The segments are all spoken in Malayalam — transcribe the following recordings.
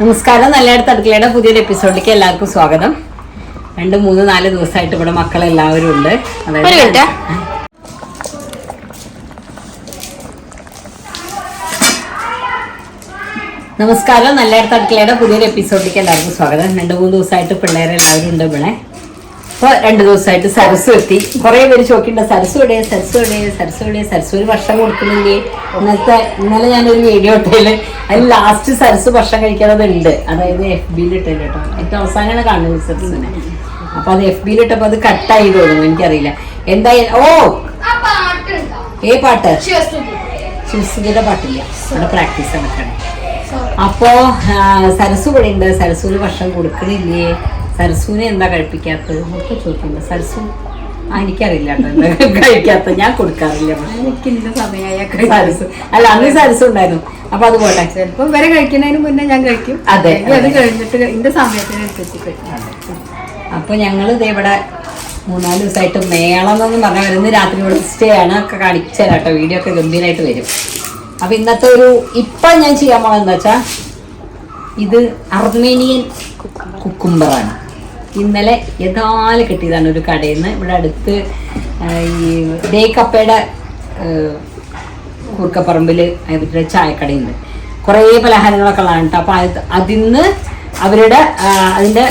നമസ്കാരം. നല്ലയിടത്ത് അടുക്കളയുടെ പുതിയൊരു എപ്പിസോഡിലേക്ക് എല്ലാവർക്കും സ്വാഗതം. രണ്ട് മൂന്ന് നാല് ദിവസമായിട്ട് ഇവിടെ മക്കളെല്ലാവരും ഉണ്ട്. മിനിറ്റ്. നമസ്കാരം. നല്ലയിടത്ത് അടുക്കളയുടെ പുതിയൊരു എപ്പിസോഡിലേക്ക് എല്ലാവർക്കും സ്വാഗതം. രണ്ട് മൂന്ന് ദിവസമായിട്ട് പിള്ളേരെല്ലാവരും ഉണ്ട് ഇവിടെ. ഇപ്പോൾ രണ്ട് ദിവസമായിട്ട് സരസ് എത്തി കുറേ പേര് ചോക്കിണ്ട സരസ് എവിടെ സരസ് എവിടെ സരസ് എവിടെ സരസ് ഒരു ഭക്ഷണം കൊടുക്കുന്നില്ലേ? ഇന്നത്തെ ഇന്നലെ ഞാനൊരു വീഡിയോ ഇട്ടതിൽ അതിൽ ലാസ്റ്റ് സരസ് ഭക്ഷണം ഉണ്ട് അതായത് എഫ് ബിയിൽ ഇട്ടേ കേട്ടോ. ഏറ്റവും അവസാനമാണ് കാണുന്നത് സരസിനെ അപ്പൊ അത് എഫ് ബിയിൽ ഇട്ടപ്പോ അത് കട്ടായി തോന്നുന്നു. എനിക്കറിയില്ല. എന്തായാലും ഓ! ഏ പാട്ട്. ശിവസുഖിയുടെ പാട്ടില്ല. അവിടെ പ്രാക്ടീസ് നടക്കണം. അപ്പോ സരസ് ഇവിടെ ഉണ്ട്. സരസുവിന് ഭക്ഷണം കൊടുക്കണില്ലേ? സരസുവിനെ എന്താ കഴിപ്പിക്കാത്തത്? ഒക്കെ ചോദിക്കുന്നത് സരസു ആ, എനിക്കറിയില്ല കഴിക്കാത്ത ഞാൻ കൊടുക്കാറില്ല. എനിക്ക് ഇന്ന സമയമായ സരസു അല്ല അന്ന് സരസു ഉണ്ടായിരുന്നു. അപ്പൊ അത് പോട്ടെ. ചിലപ്പോ വരെ കഴിക്കുന്നതിന് മുന്നേ ഞാൻ കഴിക്കും. അതെ, അത്. കഴിഞ്ഞിട്ട് എന്റെ സമയത്തിനനുസരിച്ച് കഴിക്കും. അപ്പൊ ഞങ്ങൾ ഇവിടെ മൂന്നാൽ ദിവസമായിട്ട് മേളം എന്നൊന്നും പറഞ്ഞാൽ ഇന്ന് രാത്രി ഇവിടെ സ്റ്റേ ആണ്. ഒക്കെ കാണിച്ചു തരാം കേട്ടോ. വീഡിയോ ഒക്കെ ഗംഭീരമായിട്ട് വരും. അപ്പൊ ഇന്നത്തെ ഒരു ഇപ്പൊ ഞാൻ ചെയ്യാൻ പോകുന്നത് എന്താ വെച്ചാ ഇത് അർമേനിയൻ കുക്കുംബറാണ്. ഇന്നലെ യഥാൽ കിട്ടിയതാണ് ഒരു കടയിൽ നിന്ന് ഇവിടെ അടുത്ത് ഈ ഡേ കപ്പയുടെ കൂർക്കപ്പറമ്പിൽ അവരുടെ ചായക്കടയുണ്ട്. കുറേ പലഹാരങ്ങളൊക്കെ ഉള്ളതാണ് കേട്ടോ അപ്പോൾ അത് അതിന്ന് അവരുടെ അതിന്റെ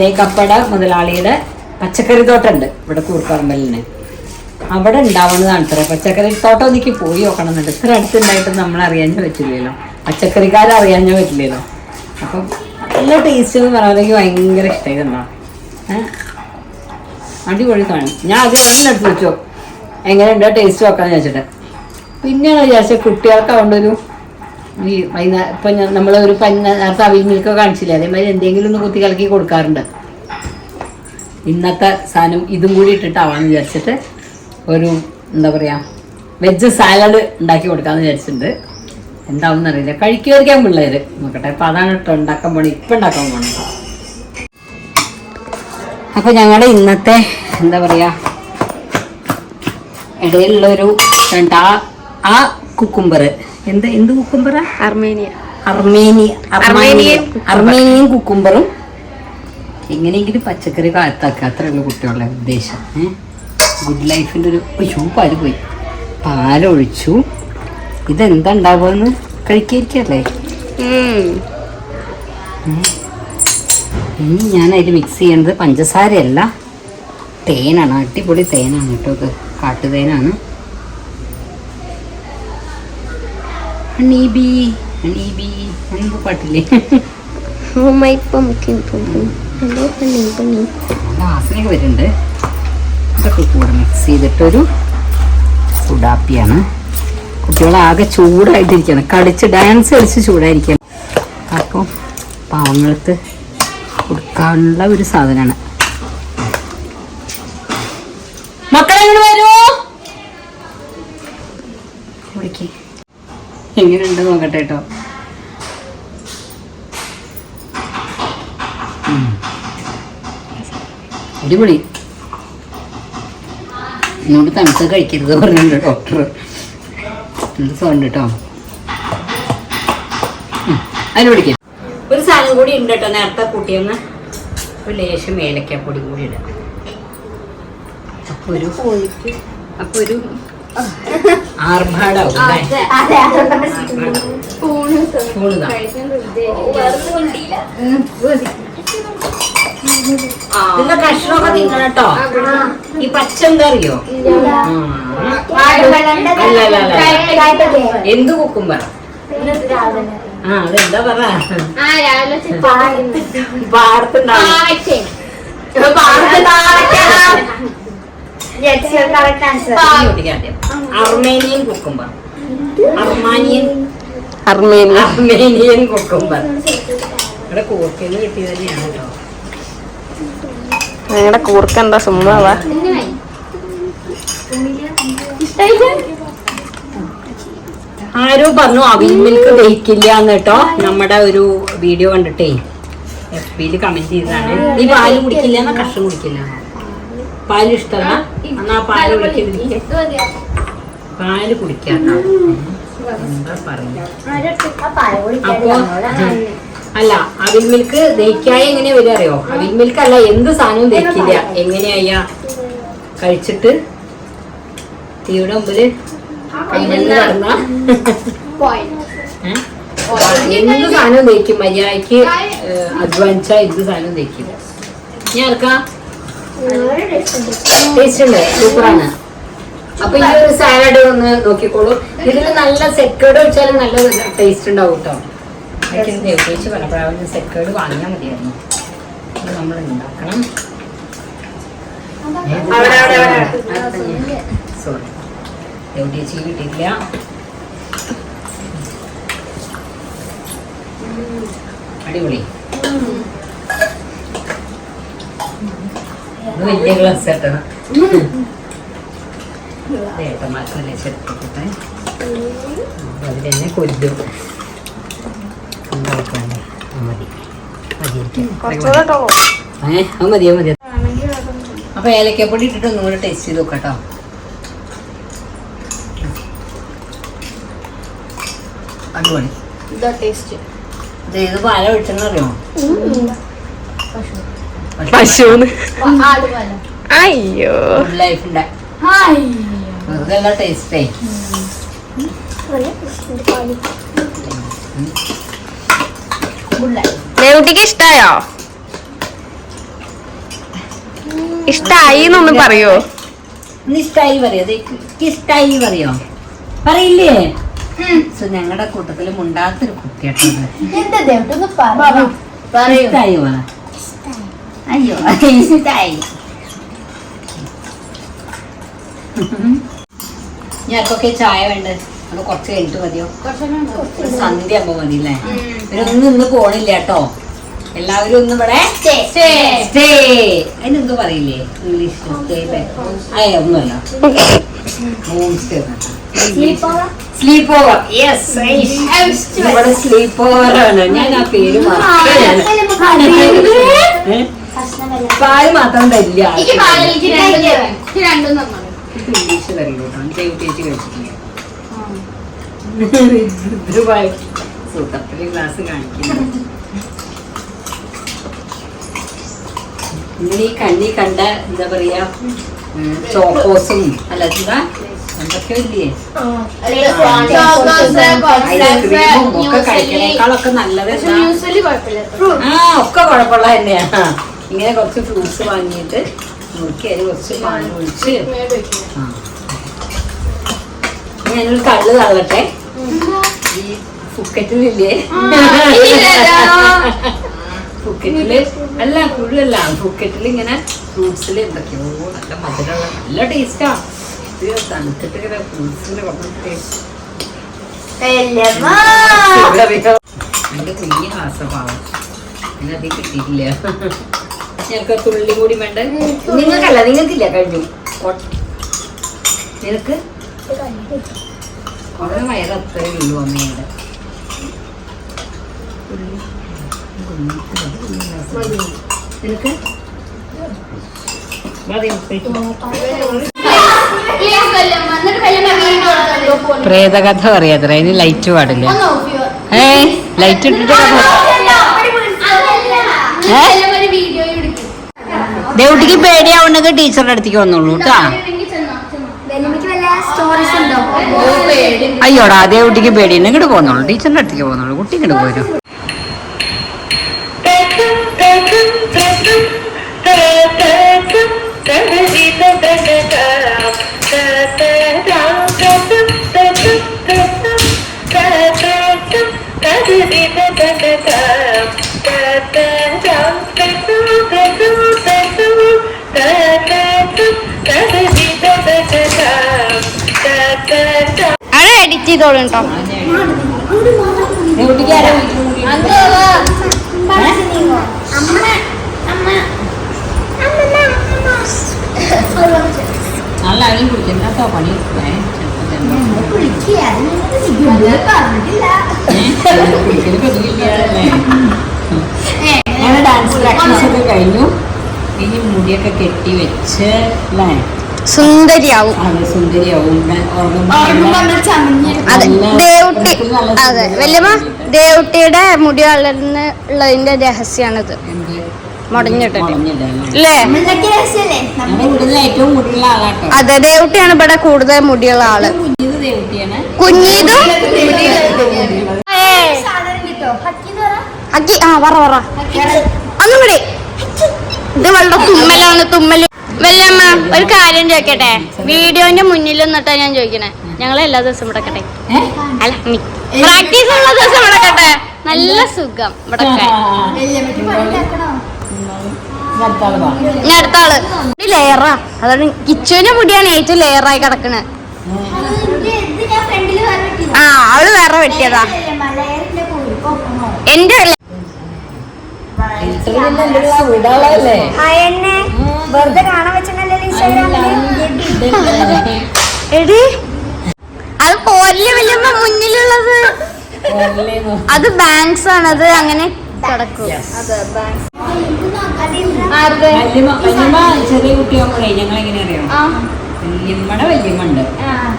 ദേ കപ്പയുടെ മുതലാളിയുടെ പച്ചക്കറി തോട്ടമുണ്ട് ഇവിടെ കൂർക്കപ്പറമ്പലിന്. അവിടെ ഉണ്ടാവുന്നതാണ് ഇത്ര. പച്ചക്കറി തോട്ടം എനിക്ക് പോയി നോക്കണം എന്നുണ്ട് ഇത്ര അടുത്തുണ്ടായിട്ട് നമ്മൾ അറിയാഞ്ഞ പറ്റില്ലല്ലോ. പച്ചക്കറിക്കാരറിയാഞ്ഞ പറ്റില്ലല്ലോ. അപ്പം നല്ല ടേസ്റ്റ് എന്ന് പറയുന്നത് എനിക്ക് ഭയങ്കര ഇഷ്ടമായി തന്നാ ഏഹ് അടിപൊളി കാണും ഞാൻ അത് നല്ല എടുത്ത് വെച്ചോ. എങ്ങനെയുണ്ടോ ടേസ്റ്റ് നോക്കാന്ന് വെച്ചിട്ട് പിന്നെയാണ് വിചാരിച്ചത് കുട്ടികൾക്ക് അതുകൊണ്ടൊരു ഈ വൈകുന്നേരം ഇപ്പം നമ്മൾ ഒരു പന്ന നേരത്തെ അവിൽ കാണിച്ചില്ലേ? അതേമാതിരി എന്തെങ്കിലും ഒന്ന് കുത്തി കലക്കി കൊടുക്കാറുണ്ട്. ഇന്നത്തെ സാധനം ഇതും കൂടി ഇട്ടിട്ടാവാന്ന് വിചാരിച്ചിട്ട് ഒരു എന്താ പറയുക വെജ് സാലഡ് ഉണ്ടാക്കി കൊടുക്കാമെന്ന് വിചാരിച്ചിട്ടുണ്ട്. എന്താവും അറിയില്ല കഴിക്കുമായിരിക്കാൻ പിള്ളേർ നോക്കട്ടെ. അപ്പൊ അതാണ് കേട്ടോ ഉണ്ടാക്കാൻ പോണേ. ഇപ്പം ഉണ്ടാക്കാൻ പോണേ. അപ്പോൾ ഞങ്ങളുടെ ഇന്നത്തെ എന്താ പറയാ ഇടയിലുള്ളൊരു രണ്ട് ആ ആ കുക്കുംബർ എന്ത് എന്ത് കുക്കുംബറാ? അർമേനിയ. അർമേനിയ അർമേനിയൻ അർമേനിയൻ കുക്കുംബറും. എങ്ങനെയെങ്കിലും പച്ചക്കറി കാലത്താക്കുക ഉള്ള കുട്ടികളുടെ ഉദ്ദേശം. ഗുഡ് ലൈഫിന്റെ ഒരു അയ്യോ പാൽ പോയി. പാലൊഴിച്ചു. ഇതെന്താ ഉണ്ടാവുകയെന്ന് കഴിക്കാതിരിക്കല്ലേ ഇനി ഞാൻ അതിൽ മിക്സ് ചെയ്യുന്നത് പഞ്ചസാരയല്ല. തേനാണ് അടിപൊളി തേനാണ് കേട്ടോ ഇത്. കാട്ടുതേനാണ്. ഹണീബി ഹണീബി എന്ത് പാട്ടില്ലേ. വാസനയൊക്കെ വരുന്നുണ്ട്. ഇതൊക്കെ കൂടെ മിക്സ് ചെയ്തിട്ടൊരു സുഡാപ്പിയാണ്. കുട്ടികളാകെ ചൂടായിട്ടിരിക്കുകയാണ്. കളിച്ച് ഡാൻസ് കളിച്ച് ചൂടായിരിക്കുകയാണ്. അപ്പോൾ പാവങ്ങൾക്ക് കൊടുക്കാനുള്ള ഒരു സാധനമാണ്. എങ്ങനെയുണ്ട് നോക്കട്ടെ കേട്ടോ അടിപൊളി. എന്നോട് തണുത്ത് കഴിക്കരുത് പറഞ്ഞിട്ടുണ്ട് ഡോക്ടർ. എന്ത് സോണ്ട് കേട്ടോ അതിന് പിടിക്കാം. സാധനം കൂടി ഉണ്ട് കേട്ടോ നേരത്തെ കൂട്ടിയെന്ന്. ഒരു ലേശം പൊടി കൂടി ഇടാം. അപ്പൊ ഒരു അപ്പൊ ഒരു ആർഭാടാവും കഷ്ണമൊക്കെ തിന്നണം കേട്ടോ ഈ പച്ച എന്താ അറിയോ. അല്ല അല്ല എന്ത് cucumber Armenian cucumber. Armenian Armenia Armenian cucumber. ഇവിടെ കൂർക്കന്ന് കിട്ടിയത് തന്നെയാണ് കേട്ടോ. ഞങ്ങളുടെ കൂർക്ക എന്താ സുമ്മാവാ ആരോ പറഞ്ഞു അവിൽ മിൽക്ക് ദഹിക്കില്ല എന്ന് കേട്ടോ. നമ്മുടെ ഒരു വീഡിയോ കണ്ടിട്ടേ എഫ് ബിയിൽ കമന്റ് ചെയ്തതാണ്. നീ പാൽ കുടിക്കില്ല എന്നാ കഷ്ണം കുടിക്കില്ല? പാൽ ഇഷ്ടമല്ല എന്നാ പാൽ കുടിക്കില്ല പാൽ കുടിക്കാത്ത അല്ല അവിൽ മിൽക്ക് ദഹിക്കായ എങ്ങനെ വരിക അറിയോ? അവിൽ മിൽക്ക് അല്ല എന്ത് സാധനവും ദഹിക്കില്ല. എങ്ങനെയാ കഴിച്ചിട്ട്? തീയുടെ മുമ്പിൽ? എന്ത് സാധനം ദഹിക്കും മര്യാദയ്ക്ക് അധ്വാനിച്ച എന്ത് സാധനം ദഹിക്കില്ല ഞാൻ ആർക്കാ? ടേസ്റ്റ് ഉണ്ട്. സൂപ്പറാണ്. അപ്പൊ ഈ ഒരു സാലഡ് ഒന്ന് നോക്കിക്കോളൂ. ഇതിൽ നല്ല സെക്കേഡ് വെച്ചാലും നല്ല ടേസ്റ്റ് ഉണ്ടാവും കേട്ടോ എനിക്ക് പലപ്പോഴും സെക്കേർഡ് സെക്കേഡ് വാങ്ങിയാൽ മതിയായിരുന്നു. നമ്മൾ ഉണ്ടാക്കണം സോറി ദേവേച്ചി കിട്ടിയില്ല അടിപൊളി. വലിയ ഗ്ലാസ് കേട്ടോ ഏട്ടന്മാർക്കല്ലേ ചെറുപ്പത്തെ അതിൽ തന്നെ കൊല്ലും. ഉണ്ടാക്കാൻ മതി. മതിയായിരിക്കും. കുറച്ചുകൂടെ ഇട്ടോ. ഏ അത് മതി അത് മതി. അപ്പൊ ഏലക്കപ്പൊടി ഇട്ടിട്ട് ഒന്നും കൂടെ ടേസ്റ്റ് ചെയ്ത് നോക്കട്ടോ. അടിപൊളി ഇതാ ടേസ്റ്റ് ഇത് പാല ഒഴിച്ചെന്നറിയോ പശുന്ന്. അയ്യോ. ലൈഫിന്റെ ഉള്ള ടേസ്റ്റേ ദേവുട്ടിക്ക് ഇഷ്ടായോ? ഇഷ്ടായി എന്നൊന്ന് പറയോ? ഇഷ്ടായി പറയോ? ഇഷ്ടായി പറയോ? പറയില്ലേ? സോ ഞങ്ങളുടെ കൂട്ടത്തിൽ മുണ്ടാത്തൊരു കുട്ടിയാട്ടോ അയ്യോ ഇഷ്ടായി. ചായ വേണ്ടത് അത് കുറച്ച് കഴിഞ്ഞിട്ട് മതിയോ? സന്ധ്യ ആകുമ്പോ മതി അല്ലേ ഇവരൊന്നും ഇന്ന് പോണില്ല കേട്ടോ. എല്ലാവരും ഒന്നും ഇവിടെ സ്റ്റേ. അതിനെന്തോ പറയില്ലേ ഇംഗ്ലീഷ് സ്റ്റേ അയ്യ ഒന്നുമല്ല home stay sleepover yes ഇവിടെ സ്ലീപ്പ് ഓവർ ആണ് ഞാൻ ആ പേര്? പാൽ മാത്രം തരില്ല ഇംഗ്ലീഷ് ചേച്ചി കഴിച്ചിട്ടില്ല ഗ്ലാസ് കാണിക്കുന്നു ഇങ്ങനെ ഈ കണ്ണി കണ്ട എന്താ പറയാ ചോക്കോസും അല്ല എന്താ എന്തൊക്കെ ഇല്ലേ? ഐസ്ക്രീമും ഒക്കെ കഴിക്കണേക്കാളൊക്കെ നല്ലത് ആ ഒക്കെ കുഴപ്പമുള്ള തന്നെയാ. ഇങ്ങനെ കുറച്ച് ഫ്രൂട്ട്സ് വാങ്ങിയിട്ട് നോക്കി അതിൽ കുറച്ച് പാൽ ഒഴിച്ച്. ഞാനൊരു കള്ള് തള്ളട്ടെ. ഈ ഫുക്കറ്റിലില്ലേ? ഫുക്കറ്റിൽ അല്ല കുഴല്ല ഫുക്കറ്റിൽ ഇങ്ങനെ ഫ്രൂട്ട്സിൽ എന്തൊക്കെയോ നല്ല മധുരമുള്ള നല്ല ടേസ്റ്റാ ഇത് തണുത്തിട്ട് ഇങ്ങനെ ഫ്രൂട്ട്സിന്റെ കുറച്ച് എന്റെ കുഞ്ഞു പിന്നെ അത് കിട്ടിയിട്ടില്ല. ഞങ്ങൾക്ക് തുള്ളി കൂടി വേണ്ട? നിങ്ങൾക്കല്ല നിങ്ങൾക്കില്ല കഴിഞ്ഞു നിനക്ക്? കുറെ വയറത്രേ ഉള്ളൂ അമ്മയുടെ. തുള്ളി. നിനക്ക്. പ്രേതകഥ പറയാത്ര അതിന് ലൈറ്റ് പാടില്ല. ഏ ലൈറ്റ് ഇട്ടിട്ട് ദേവുട്ടിക്ക് പേടിയാവുന്നത് ടീച്ചറുടെ അടുത്തേക്ക് വന്നോളൂ കേട്ടാ. അയ്യോടാ ദേവുട്ടിക്ക് പേടി ഇങ്ങോട്ട് പോന്നോളൂ ടീച്ചറിന്റെ അടുത്തേക്ക് പോന്നോളൂ കുട്ടി ഇങ്ങോട്ട് പോരും. അത് എഡിറ്റ് ചെയ്തോളൂ കേട്ടോ ദേവുട്ടിക്ക് ആരും കുടിക്കണ്ട കേട്ടോ. പണി ഡാൻസ് പ്രാക്ടീസ് ഒക്കെ കഴിഞ്ഞു. ഇനി മുടിയൊക്കെ കെട്ടി വെച്ച് അല്ലേ സുന്ദരിയാവും. അത് അതെ ദേവുട്ടി. വല്യമ്മ ദേവുട്ടിയുടെ മുടി വളരുന്നതിന്റെ രഹസ്യമാണിത് അതെ ദേവുട്ടിയാണ് ഇവിടെ കൂടുതൽ മുടിയുള്ള ആൾ. കുഞ്ഞിതും അക്കി ആ പറ പറ. ഒന്നും കൂടി. ഇത് വളരെ തുമ്മലാണ് തുമ്മൽ. വല്ലമ്മ ഒരു കാര്യം ചോദിക്കട്ടെ? വീഡിയോന്റെ മുന്നിൽ നിന്നിട്ടാ ഞാൻ ചോദിക്കണേ. ഞങ്ങൾ എല്ലാ ദിവസവും മുടക്കട്ടെ? അല്ല പ്രാക്ടീസ് ഉള്ള ദിവസം മുടക്കട്ടെ നല്ല സുഖം ഇവിടെ ഞാൻ അടുത്ത ആൾ. ലെയറാ അതാണ് കിച്ചുവിന്റെ മുടിയാണ് ഏറ്റവും ലെയറായി കിടക്കണത് ആ അവൾ വേറെ വെട്ടിയതാ. എന്റെ എടി. അത് പോലെ വലിയ മുന്നിലുള്ളത്. അത് ബാങ്ക്സ് ആണ്. അത് അങ്ങനെ കിടക്കും. ചെറിയ കുട്ടിയാകുമ്പോഴേ ഞങ്ങൾ എങ്ങനെ അറിയാം വല്യമ്മടെ വല്യമ്മ ഉണ്ട്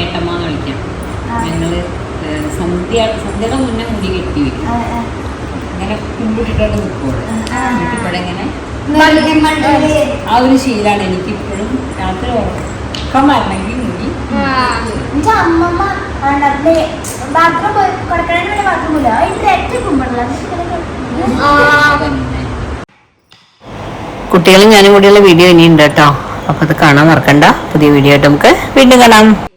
ഏട്ടമ്മ എന്ന് വിളിക്കാം ഞങ്ങൾ സന്ധ്യ സന്ധ്യയുടെ മുന്നേ മുടി കെട്ടി വെക്കും അങ്ങനെ കുമ്പിട്ടിട്ടാണ് നിൽക്കുള്ളൂ ഇവിടെ ഇങ്ങനെ ആ ഒരു ശീലാണ് എനിക്കിപ്പോഴും രാത്രി ഉറക്കം വരണമെങ്കിൽ മുടി അമ്മമ്മ ബാത്റൂം പോയി കൊടുക്കണേന് വല്ല ബാത്റൂമില്ല അതിന്റെ ഏറ്റവും കുമ്പള തന്നെ കുട്ടികളും ഞാനും കൂടിയുള്ള വീഡിയോ ഇനിയുണ്ട് കേട്ടോ. അപ്പോൾ അത് കാണാൻ മറക്കണ്ട. പുതിയ വീഡിയോ ആയിട്ട് നമുക്ക് വീണ്ടും കാണാം.